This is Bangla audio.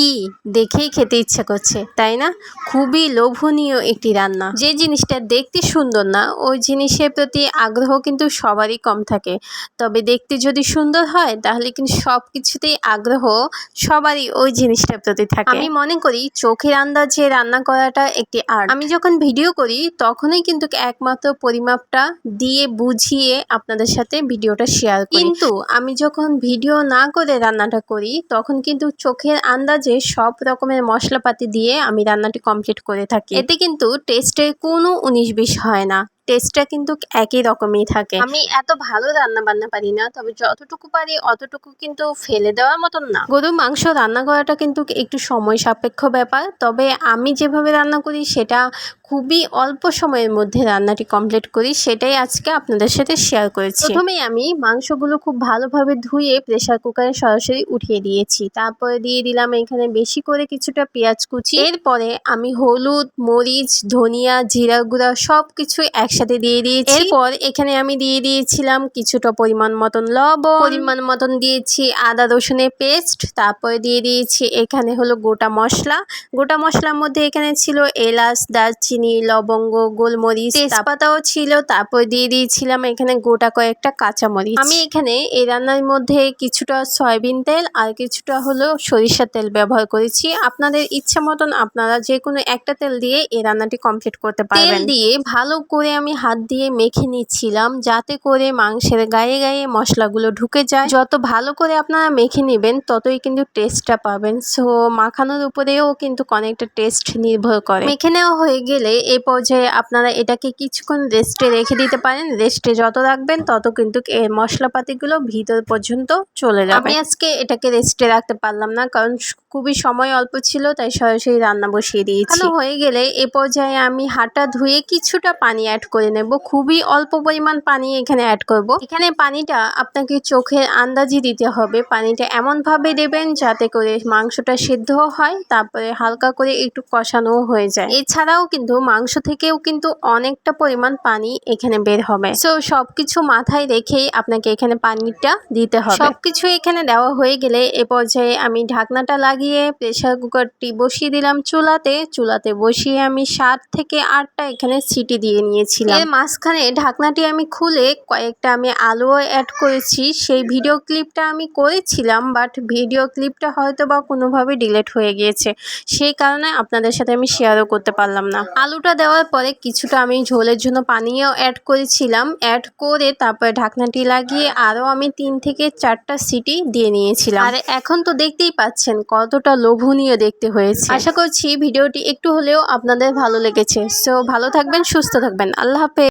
কি দেখেই খেতে ইচ্ছা করছে তাই না? খুবই লোভনীয় একটি রান্না। যে জিনিসটা দেখতে সুন্দর না ওই জিনিসের প্রতি আগ্রহ কিন্তু সবারই কম থাকে। তবে দেখতে যদি সুন্দর হয় তাহলে কিন্তু সব কিছুতেই আগ্রহ সবারই ওই জিনিসটার প্রতি থাকে। আমি মনে করি চোখের আন্দাজে রান্না করাটা একটি আর্ট আমি যখন ভিডিও করি তখনই কিন্তু একমাত্র পরিমাপটা দিয়ে বুঝিয়ে আপনাদের সাথে ভিডিওটা শেয়ার করি। কিন্তু আমি যখন ভিডিও না করে রান্নাটা করি তখন কিন্তু চোখের আন্দাজে সব রকমের মশলাপাতি দিয়ে আমি রান্নাটি কমপ্লিট করে থাকি। এতে কিন্তু টেস্টে কোনো উনিশ বিশ হয় না। টেস্টটা কিন্তু একই রকমই থাকে। আমি এত ভালো রান্না বান্না পারি না তবে যতটুকু পারি অতটুকু কিন্তু ফেলে দেওয়ার মতন না। গরুর মাংস রান্না করাটা কিন্তু একটু সময় সাপেক্ষ ব্যাপার তবে আমি যেভাবে রান্না করি সেটা খুবই অল্প সময়ের মধ্যে রান্নাটি কমপ্লিট করি সেটাই আজকে আপনাদের সাথে শেয়ার করেছি। প্রথমে আমি মাংসগুলো খুব ভালোভাবে ধুয়ে প্রেসার কুকারে সরাসরি উঠিয়ে দিয়েছি। তারপরে দিয়ে দিলাম এখানে বেশি করে কিছুটা পেঁয়াজ কুচি। এরপরে আমি হলুদ মরিচ ধনিয়া জিরা গুঁড়া সব কিছু একসাথে দিয়ে দিয়েছি। এরপর এখানে আমি দিয়ে দিয়েছিলাম কিছুটা পরিমাণ মতন লবণ। পরিমাণ মতন দিয়েছি আদা রসুনের পেস্ট। তারপরে দিয়ে দিয়েছি এখানে হলো গোটা মশলা। গোটা মশলার মধ্যে এখানে ছিল এলাচ দারচিনি লবঙ্গ গোলমরিচ তেজপাতাও ছিল। তারপর দিয়ে দিয়েছিলাম এখানে গোটা কয়েকটা কাঁচামরিচ। আমি এখানে এই রান্নার মধ্যে কিছুটা সয়াবিন তেল আর কিছুটা হলো সরিষার তেল ব্যবহার করেছি। আপনাদের ইচ্ছা মতন আপনারা যে কোনো একটা তেল দিয়ে এই রান্নাটি কমপ্লিট করতে পারবেন। তেল দিয়ে ভালো করে আমি হাত দিয়ে মেখে নিচ্ছিলাম যাতে করে মাংসের গায়ে গায়ে মশলাগুলো ঢুকে যায়। যত ভালো করে আপনারা মেখে নেবেন, ততই কিন্তু টেস্টটা পাবেন। সো মাখানোর উপরেও কিন্তু অনেকটা টেস্ট নির্ভর করে। মেখে নেওয়া হয়ে গেলে এ পর্যায়ে আপনারা এটাকে কিছুক্ষণ রেস্টে রেখে দিতে পারেন। রেস্টে যত রাখবেন, তত কিন্তু এই মশলাপাতিগুলো ভিতর পর্যন্ত চলে যাবে। আমি আজকে এটাকে রেস্টে রাখতে পারলাম না, কারণ খুবই সময় অল্প ছিল, তাই সরাসরি রান্না বসিয়ে দিয়েছি। হয়ে গেলে এ পর্যায়ে আমি হাঁটা ধুয়ে কিছুটা পানি অ্যাড করে নেব। খুবই অল্প পরিমাণ পানি এখানে অ্যাড করব। এখানে পানিটা আপনাকে চোখের আন্দাজি দিতে হবে। পানিটা এমনভাবে দেবেন যাতে করে মাংসটা সিদ্ধ হয়, তারপরে হালকা করে একটু কষানো হয়ে যায়। এছাড়াও কিন্তু মাংস থেকেও কিন্তু অনেকটা পরিমাণ পানি এখানে বের হবে। সো সবকিছু মাথায় রেখেই আপনাকে এখানে পানিটা দিতে হবে। সবকিছু এখানে দেওয়া হয়ে গেলে এ পর্যায়ে আমি ঢাকনাটা লাগিয়ে প্রেসার কুকারটি বসিয়ে দিলাম চুলাতে। চুলাতে বসিয়ে আমি সাত থেকে আটটা এখানে সিটি দিয়ে নিয়েছিলাম এর মাঝখানে ঢাকনাটি আমি খুলে কয়েকটা আমি আলুও অ্যাড করেছি। সেই ভিডিও ক্লিপটা আমি করেছিলাম বাট ভিডিও ক্লিপটা হয়তো বা কোনোভাবে ডিলেট হয়ে গিয়েছে। সেই কারণে আপনাদের সাথে আমি শেয়ারও করতে পারলাম না। আলুটা দেওয়ার পরে কিছুটা আমি ঝোলের জন্য পানিও অ্যাড করেছিলাম। অ্যাড করে তারপরে ঢাকনাটি লাগিয়ে আরও আমি তিন থেকে চারটা সিটি দিয়ে নিয়েছিলাম। আর এখন তো দেখতেই পাচ্ছেন কতটা লোভনীয় দেখতে হয়েছে। আশা করছি ভিডিওটি একটু হলেও আপনাদের ভালো লেগেছে। সো ভালো থাকবেন, সুস্থ থাকবেন। আল্লাহ হাফেজ